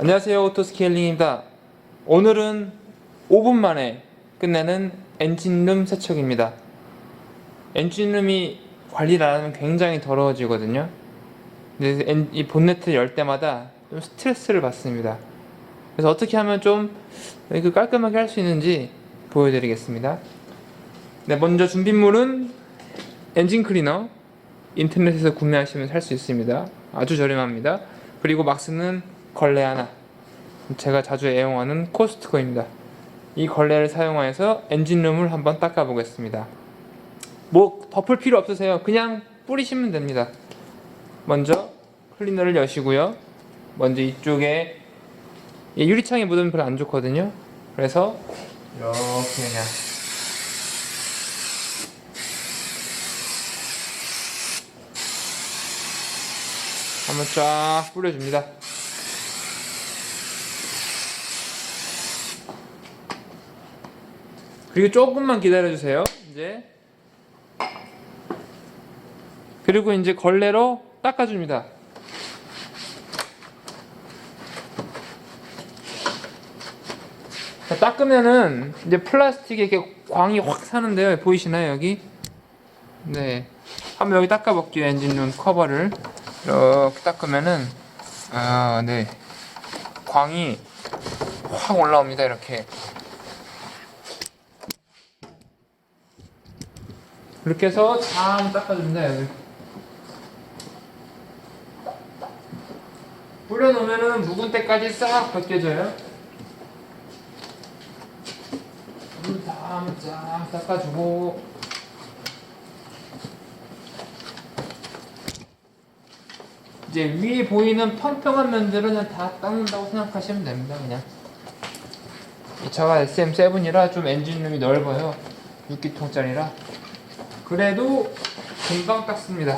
안녕하세요 오토스케일링입니다. 오늘은 5분 만에 끝내는 엔진룸 세척입니다. 엔진룸이 관리를 안 하면 굉장히 더러워지거든요. 근데 엔- 이 본네트를 열 때마다 좀 스트레스를 받습니다. 그래서 어떻게 하면 좀 깔끔하게 할 수 있는지 보여드리겠습니다. 네, 먼저 준비물은 엔진 클리너 인터넷에서 구매하시면 살 수 있습니다. 아주 저렴합니다. 그리고 막스는 걸레 하나 제가 자주 애용하는 코스트코입니다. 이 걸레를 사용해서 엔진룸을 한번 닦아 보겠습니다. 뭐 덮을 필요 없으세요. 그냥 뿌리시면 됩니다. 먼저 클리너를 여시고요. 먼저 이쪽에 이 유리창에 묻으면 별로 안 좋거든요. 그래서 이렇게 그냥 한번 쫙 뿌려줍니다. 그리고 조금만 기다려주세요. 이제 그리고 이제 걸레로 닦아줍니다. 자, 닦으면은 이제 플라스틱에 이렇게 광이 확 사는데요. 보이시나요 여기? 네. 한번 여기 닦아볼게요. 엔진룸 커버를 이렇게 닦으면은 아 네. 광이 확 올라옵니다. 이렇게. 이렇게 해서 잘 닦아줍니다 여기 뿌려놓으면은 묵은 때까지 싹 벗겨져요. 물다 쫙 닦아주고. 이제 위에 보이는 평평한 면들은 다 닦는다고 생각하시면 됩니다 그냥. 이 차가 SM7이라 좀 엔진룸이 넓어요. 6기통짜리라 그래도 금방 닦습니다.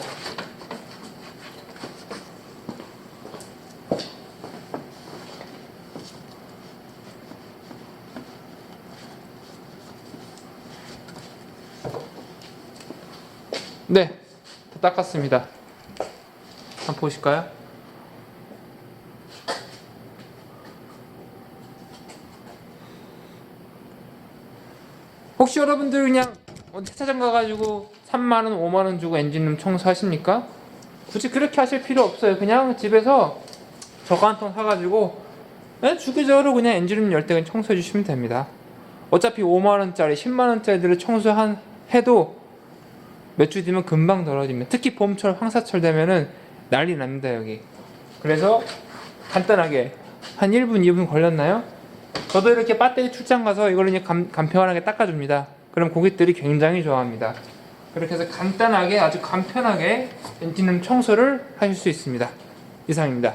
네, 다 닦았습니다. 한번 보실까요? 혹시 여러분들 그냥 세차장 가가지고 3만원, 5만원 주고 엔진룸 청소하십니까? 굳이 그렇게 하실 필요 없어요. 그냥 집에서 저거 한 통 사가지고 그냥 주기적으로 그냥 엔진룸 열때 그냥 청소해 주시면 됩니다. 어차피 5만원짜리, 10만원짜리들을 청소한 해도 몇 주 뒤면 금방 덜어집니다. 특히 봄철, 황사철 되면은 난리 납니다, 여기. 그래서 간단하게 한 1분, 2분 걸렸나요? 저도 이렇게 배터리 출장 가서 이걸 간, 간편하게 닦아줍니다. 그럼 고객들이 굉장히 좋아합니다. 그렇게 해서 간단하게 아주 간편하게 엔진룸 청소를 하실 수 있습니다. 이상입니다.